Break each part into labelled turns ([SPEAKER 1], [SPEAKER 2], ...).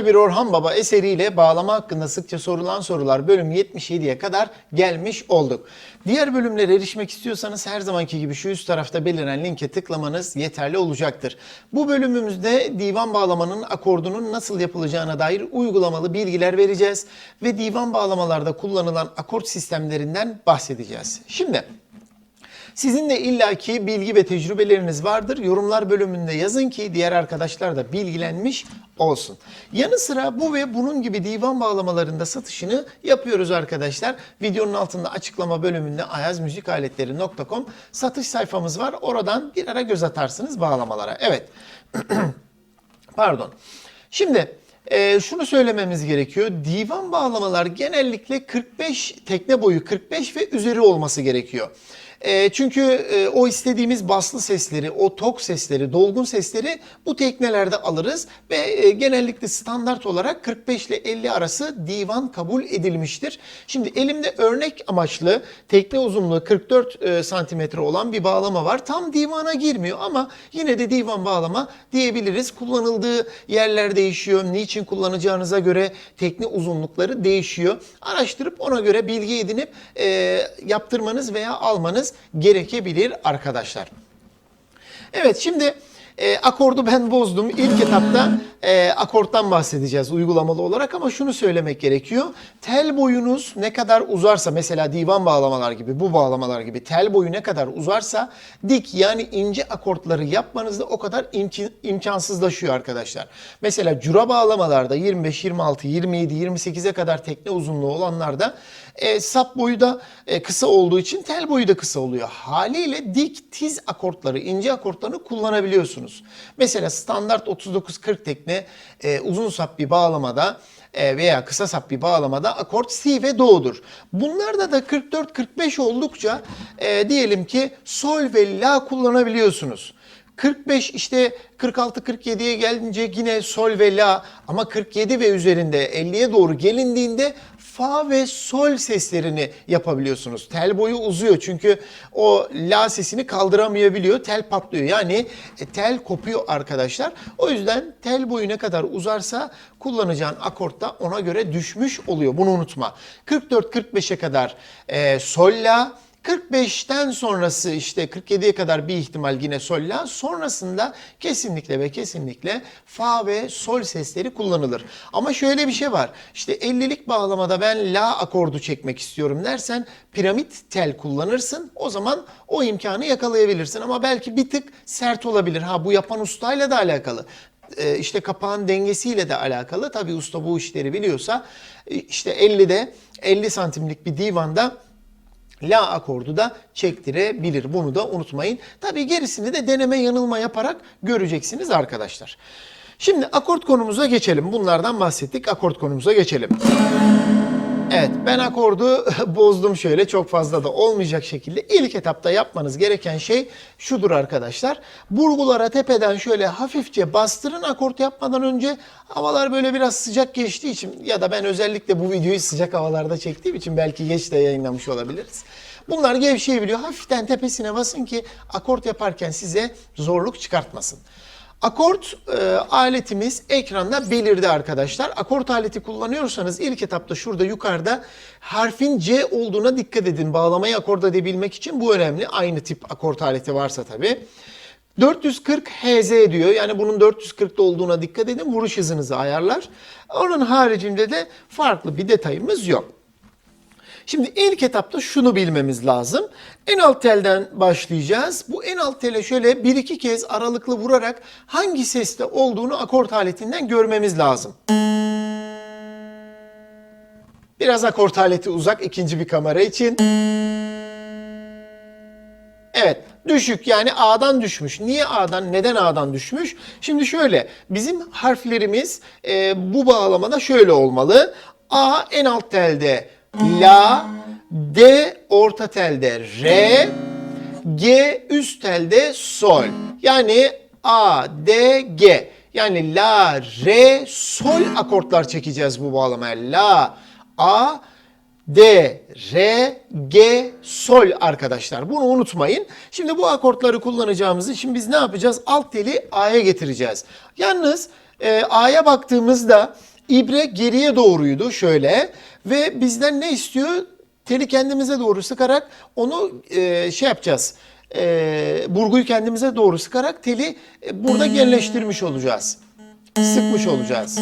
[SPEAKER 1] Güzel bir Orhan Baba eseriyle bağlama hakkında sıkça sorulan sorular bölüm 77'ye kadar gelmiş olduk. Diğer bölümlere erişmek istiyorsanız her zamanki gibi şu üst tarafta belirlen linke tıklamanız yeterli olacaktır. Bu bölümümüzde divan bağlamanın akordunun nasıl yapılacağına dair uygulamalı bilgiler vereceğiz ve divan bağlamalarda kullanılan akort sistemlerinden bahsedeceğiz. Şimdi sizin de illaki bilgi ve tecrübeleriniz vardır. Yorumlar bölümünde yazın ki diğer arkadaşlar da bilgilenmiş olsun. Yanı sıra bu ve bunun gibi divan bağlamalarında satışını yapıyoruz arkadaşlar. Videonun altında açıklama bölümünde ayazmüzikaletleri.com satış sayfamız var. Oradan bir ara göz atarsınız bağlamalara. Evet. Pardon. Şimdi e, şunu söylememiz gerekiyor. Divan bağlamalar genellikle 45 tekne boyu 45 ve üzeri olması gerekiyor. E, çünkü e, o istediğimiz baslı sesleri, o tok sesleri, dolgun sesleri bu teknelerde alırız ve e, genellikle standart olarak 45 ile 50 arası divan kabul edilmiştir. Şimdi elimde örnek amaçlı tekne uzunluğu 44 e, santimetre olan bir bağlama var. Tam divana girmiyor ama yine de divan bağlama diyebiliriz. Kullanıldığı yerler değişiyor. Niçin kullanacağınıza göre tekne uzunlukları değişiyor. Araştırıp ona göre bilgi edinip e, yaptırmanız veya almanız gerekebilir arkadaşlar. Evet şimdi e, akordu ben bozdum. İlk etapta e, akorttan bahsedeceğiz uygulamalı olarak ama şunu söylemek gerekiyor. Tel boyunuz ne kadar uzarsa mesela divan bağlamalar gibi bu bağlamalar gibi tel boyu ne kadar uzarsa dik yani ince akortları yapmanız da o kadar imki- imkansızlaşıyor arkadaşlar. Mesela cura bağlamalarda 25, 26, 27, 28'e kadar tekne uzunluğu olanlarda e, sap boyu da e, kısa olduğu için tel boyu da kısa oluyor. Haliyle dik tiz akortları, ince akortlarını kullanabiliyorsunuz. Mesela standart 39-40 tekne e, uzun sap bir bağlamada e, veya kısa sap bir bağlamada akort si ve do'dur. Bunlarda da 44-45 oldukça e, diyelim ki sol ve la kullanabiliyorsunuz. 45 işte 46-47'ye gelince yine sol ve la ama 47 ve üzerinde 50'ye doğru gelindiğinde fa ve sol seslerini yapabiliyorsunuz. Tel boyu uzuyor çünkü o la sesini kaldıramayabiliyor. Tel patlıyor yani e, tel kopuyor arkadaşlar. O yüzden tel boyu ne kadar uzarsa kullanacağın akort da ona göre düşmüş oluyor. Bunu unutma. 44-45'e kadar e, sol la 45'ten sonrası işte 47'ye kadar bir ihtimal yine sol la sonrasında kesinlikle ve kesinlikle fa ve sol sesleri kullanılır. Ama şöyle bir şey var. İşte 50'lik bağlamada ben la akordu çekmek istiyorum dersen piramit tel kullanırsın. O zaman o imkanı yakalayabilirsin ama belki bir tık sert olabilir. Ha bu yapan ustayla da alakalı e, işte kapağın dengesiyle de alakalı. Tabii usta bu işleri biliyorsa e, işte 50'de 50 santimlik bir divanda La akordu da çektirebilir. Bunu da unutmayın. Tabii gerisini de deneme yanılma yaparak göreceksiniz arkadaşlar. Şimdi akort konumuza geçelim. Bunlardan bahsettik. Akort konumuza geçelim. Evet ben akordu bozdum şöyle çok fazla da olmayacak şekilde. İlk etapta yapmanız gereken şey şudur arkadaşlar. Burgulara tepeden şöyle hafifçe bastırın akort yapmadan önce. Havalar böyle biraz sıcak geçtiği için ya da ben özellikle bu videoyu sıcak havalarda çektiğim için belki geç de yayınlamış olabiliriz. Bunlar gevşeyebiliyor. Hafiften tepesine basın ki akort yaparken size zorluk çıkartmasın. Akort e, aletimiz ekranda belirdi arkadaşlar. Akort aleti kullanıyorsanız ilk etapta şurada yukarıda harfin C olduğuna dikkat edin. Bağlamayı akord edebilmek için bu önemli. Aynı tip akort aleti varsa tabii. 440 Hz diyor. Yani bunun 440'da olduğuna dikkat edin. Vuruş hızınızı ayarlar. Onun haricinde de farklı bir detayımız yok. Şimdi ilk etapta şunu bilmemiz lazım. En alt telden başlayacağız. Bu en alt tele şöyle bir iki kez aralıklı vurarak hangi seste olduğunu akort aletinden görmemiz lazım. Biraz akort aleti uzak ikinci bir kamera için. Evet düşük yani A'dan düşmüş. Niye A'dan neden A'dan düşmüş? Şimdi şöyle bizim harflerimiz e, bu bağlamada şöyle olmalı. A en alt telde La, D orta telde Re, G üst telde Sol. Yani A, D, G. Yani La, Re, Sol akortlar çekeceğiz bu bağlamaya. La, A, D, R, G, Sol arkadaşlar. Bunu unutmayın. Şimdi bu akortları kullanacağımız için biz ne yapacağız? Alt teli A'ya getireceğiz. Yalnız Ee, A'ya baktığımızda ibre geriye doğruydu şöyle ve bizden ne istiyor? Teli kendimize doğru sıkarak onu e, şey yapacağız. E, burguyu kendimize doğru sıkarak teli e, burada genleştirmiş olacağız. Sıkmış olacağız.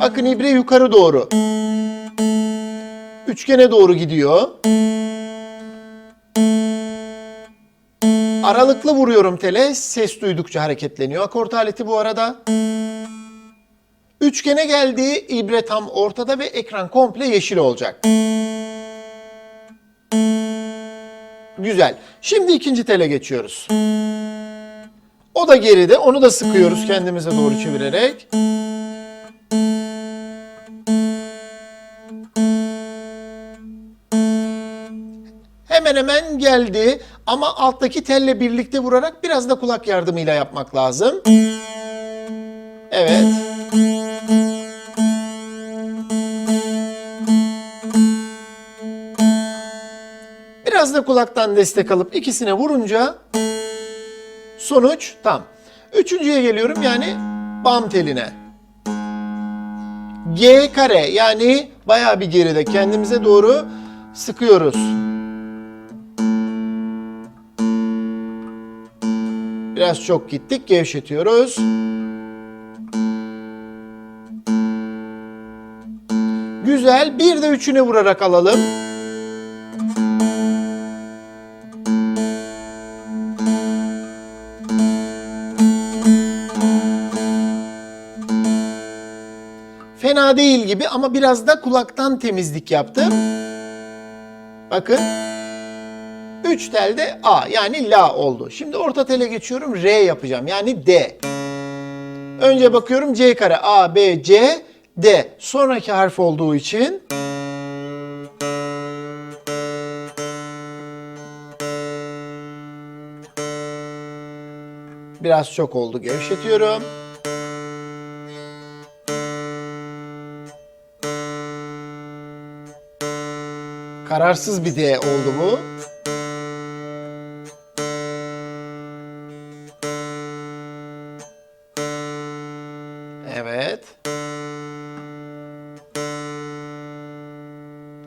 [SPEAKER 1] Bakın ibre yukarı doğru. Üçgene doğru gidiyor. Aralıklı vuruyorum tele. Ses duydukça hareketleniyor. Akort aleti bu arada. Üçgene geldi. ibre tam ortada ve ekran komple yeşil olacak. Güzel. Şimdi ikinci tele geçiyoruz. O da geride. Onu da sıkıyoruz kendimize doğru çevirerek. Hemen hemen geldi ama alttaki telle birlikte vurarak biraz da kulak yardımıyla yapmak lazım. Evet. Da kulaktan destek alıp ikisine vurunca sonuç tam. Üçüncüye geliyorum yani bam teline. G kare yani bayağı bir geride kendimize doğru sıkıyoruz. Biraz çok gittik. Gevşetiyoruz. Güzel. Bir de üçüne vurarak alalım. Fena değil gibi ama biraz da kulaktan temizlik yaptım. Bakın. Üç telde A yani La oldu. Şimdi orta tele geçiyorum R yapacağım yani D. Önce bakıyorum C kare A, B, C, D. Sonraki harf olduğu için biraz çok oldu gevşetiyorum. Kararsız bir D oldu bu. Evet.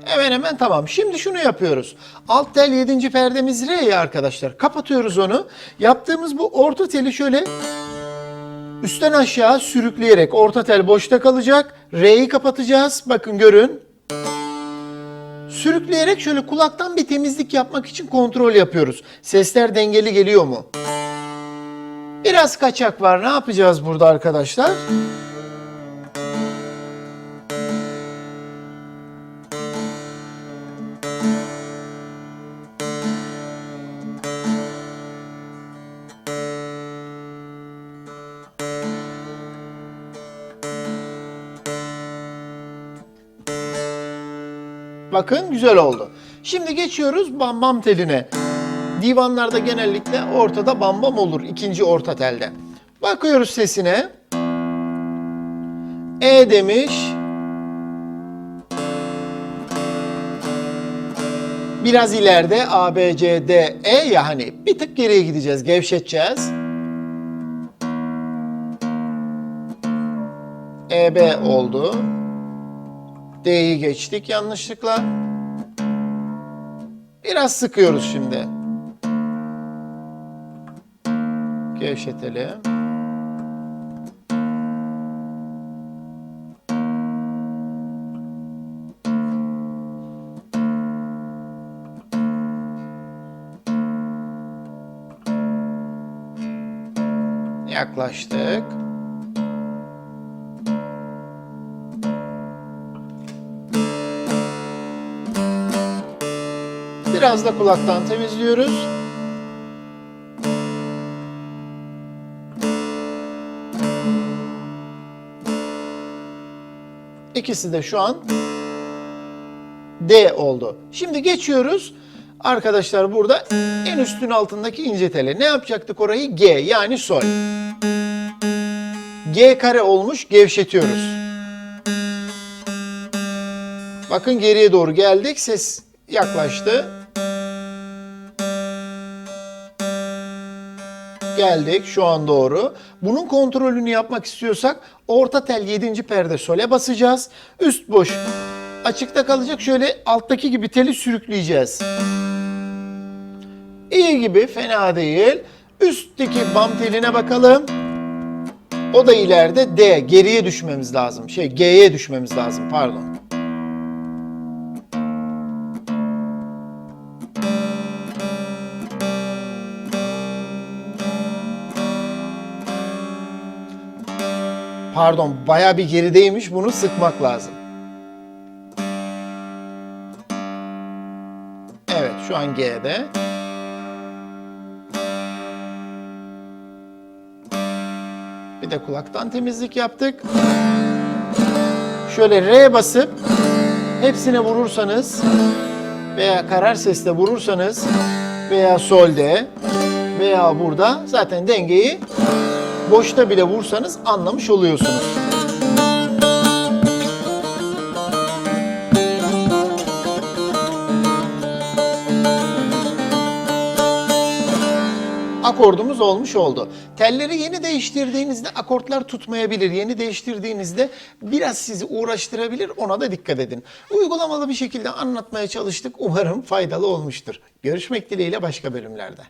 [SPEAKER 1] Hemen hemen tamam. Şimdi şunu yapıyoruz. Alt tel 7. perdemiz R ya arkadaşlar. Kapatıyoruz onu. Yaptığımız bu orta teli şöyle üstten aşağı sürükleyerek orta tel boşta kalacak. R'yi kapatacağız. Bakın görün. Sürükleyerek şöyle kulaktan bir temizlik yapmak için kontrol yapıyoruz. Sesler dengeli geliyor mu? Biraz kaçak var. Ne yapacağız burada arkadaşlar? Bakın güzel oldu. Şimdi geçiyoruz bam bam teline. Divanlarda genellikle ortada bam bam olur ikinci orta telde. Bakıyoruz sesine. E demiş. Biraz ileride A, B, C, D, E ya hani bir tık geriye gideceğiz, gevşeteceğiz. E, B oldu. D'yi geçtik yanlışlıkla. Biraz sıkıyoruz şimdi. Gevşetelim. Yaklaştık. Biraz da kulaktan temizliyoruz. İkisi de şu an D oldu. Şimdi geçiyoruz. Arkadaşlar burada en üstün altındaki ince tele. Ne yapacaktık orayı? G yani sol. G kare olmuş gevşetiyoruz. Bakın geriye doğru geldik. Ses yaklaştı. Geldik şu an doğru. Bunun kontrolünü yapmak istiyorsak orta tel 7. perde sole basacağız. Üst boş açıkta kalacak. Şöyle alttaki gibi teli sürükleyeceğiz. İyi gibi fena değil. Üstteki bam teline bakalım. O da ileride D. Geriye düşmemiz lazım. Şey G'ye düşmemiz lazım pardon. Pardon baya bir gerideymiş bunu sıkmak lazım. Evet şu an G'de. Bir de kulaktan temizlik yaptık. Şöyle R basıp hepsine vurursanız veya karar sesle vurursanız veya solde veya burada zaten dengeyi boşta bile vursanız anlamış oluyorsunuz. akordumuz olmuş oldu. Telleri yeni değiştirdiğinizde akortlar tutmayabilir. Yeni değiştirdiğinizde biraz sizi uğraştırabilir. Ona da dikkat edin. Uygulamalı bir şekilde anlatmaya çalıştık. Umarım faydalı olmuştur. Görüşmek dileğiyle başka bölümlerde.